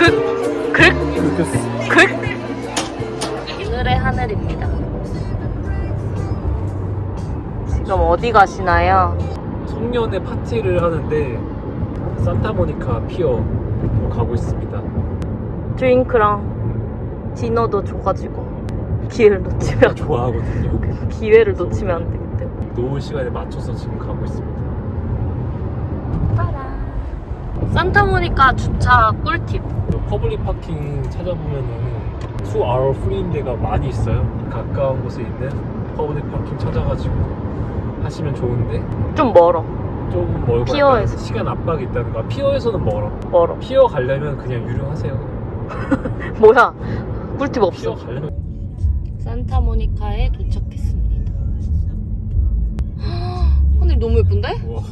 크리스마스. 오늘의 하늘입니다. 그럼 어디 가시나요? 송년회 파티를 하는데 산타모니카 피어 가고 있습니다. 드링크랑 디너도 줘가지고 기회를 놓치면 좋아하거든요. 기회를 놓치면 안 되기 때문에. 노을 시간에 맞춰서 지금 가고 있습니다. 산타모니카 주차 꿀팁. 퍼블릭 파킹 찾아보면은 2hour 프리인 데가 많이 있어요. 가까운 곳에 있는 퍼블릭 파킹 찾아가지고 하시면 좋은데 좀 멀어. 좀 멀고 피어에서. 시간 압박이 있다는 거. 피어에서는 멀어. 멀어. 피어 가려면 그냥 유료하세요. 뭐야? 꿀팁 피어 없어. 가려면 산타모니카에 도착했습니다. 하늘 너무 예쁜데? 우와.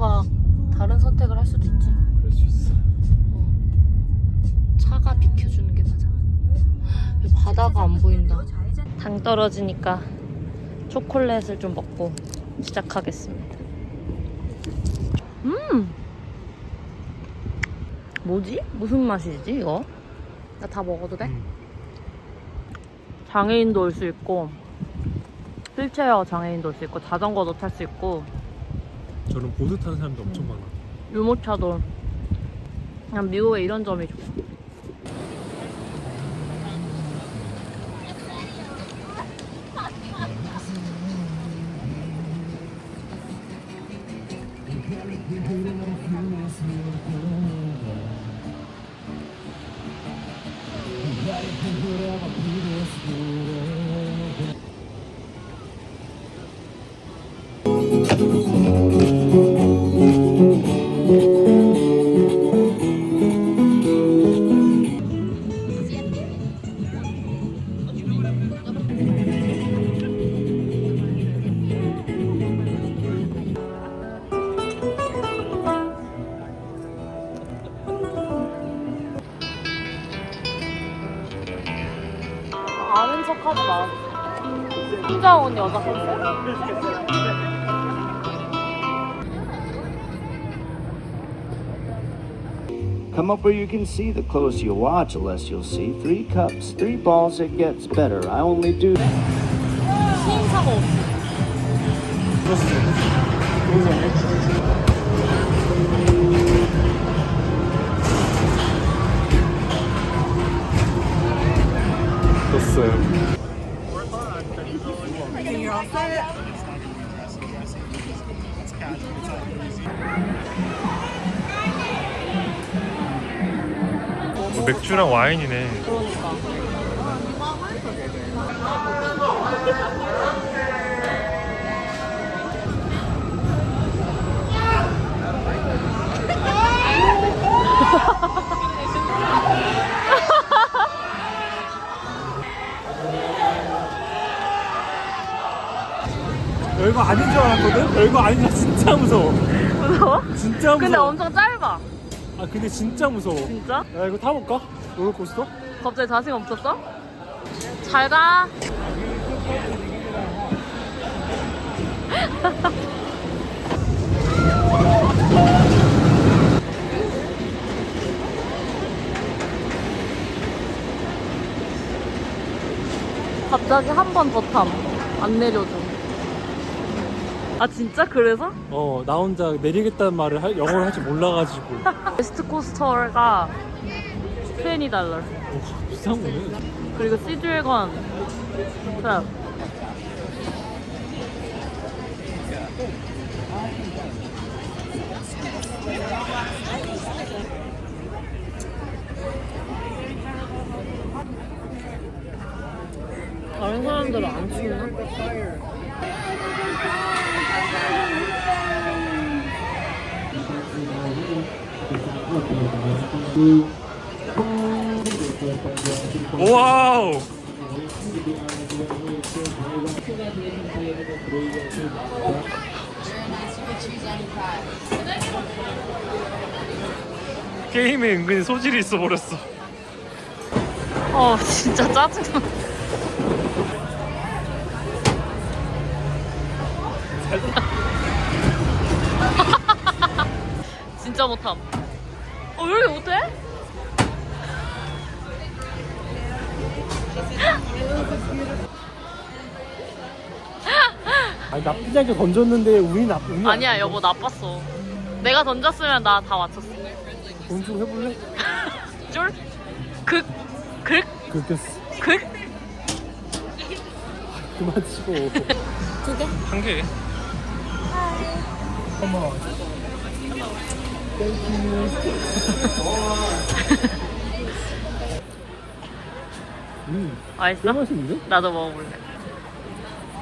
남들과 다른 선택을 할 수도 있지. 그럴 수 있어. 어. 차가 비켜주는 게 맞아. 바다가 안 보인다. 당 떨어지니까 초콜릿을 좀 먹고 시작하겠습니다. 음! 뭐지? 무슨 맛이지, 이거? 나 다 먹어도 돼? 음. 장애인도 올 수 있고, 휠체어 장애인도 올 수 있고, 자전거도 탈 수 있고, 저는 보드 타는 사람도 엄청 많아. 유모차도. 그냥 미국에 이런 점이 좋아. 아는 척 하지 마. 혼자 온 여자 컨셉? Come up where you can see. The closer you watch, the less you'll see. Three cups, three balls, it gets better. I only do. 시행사가 없어. 됐어요. 맥주랑 와인이네. 그러니까. 아닌 줄 알았거든? 별거 아니야 진짜 무서워. 무서워? 진짜 무서워. 근데 엄청 짧아. 아 근데 진짜 무서워. 진짜? 야 이거 타볼까? 롤러코스터? 갑자기 자신 없었어? 잘 가. 갑자기 한 번 더 탐. 안 내려줘. 아 진짜 그래서? 어 나 혼자 내리겠다는 말을 할, 영어를 할줄 몰라가지고. 웨스트 코스터가 20달러. 오 비싼 거네. 그리고 시드웨건 자 다른 사람들은 안 추나? 와우. 게임에 은근히 소질이 있어 버렸어. 어 진짜 짜증나. 진짜 못함. 어, 왜 이렇게 못해? 아니 나쁘지 않게 던졌는데 운이 나 운이 아니야, 여보, 나빴어. 내가 던졌으면 나 다 맞췄어. 돈좀 해볼래? 쫄? 극? 극? 그렇게 극? 그만 치고 두 개? 한 개. 어머. 음, 맛있어? 꽤 맛있는데? 나도 먹어볼래.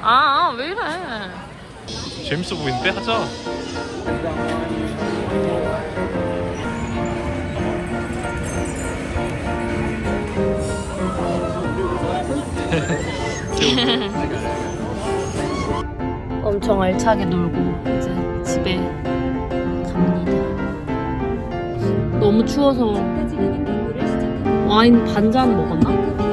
아, 아, 왜 이래? 재밌어 보이는데 하자. 엄청 알차게 놀고 이제 집에 너무 추워서 와인 반 잔 먹었나?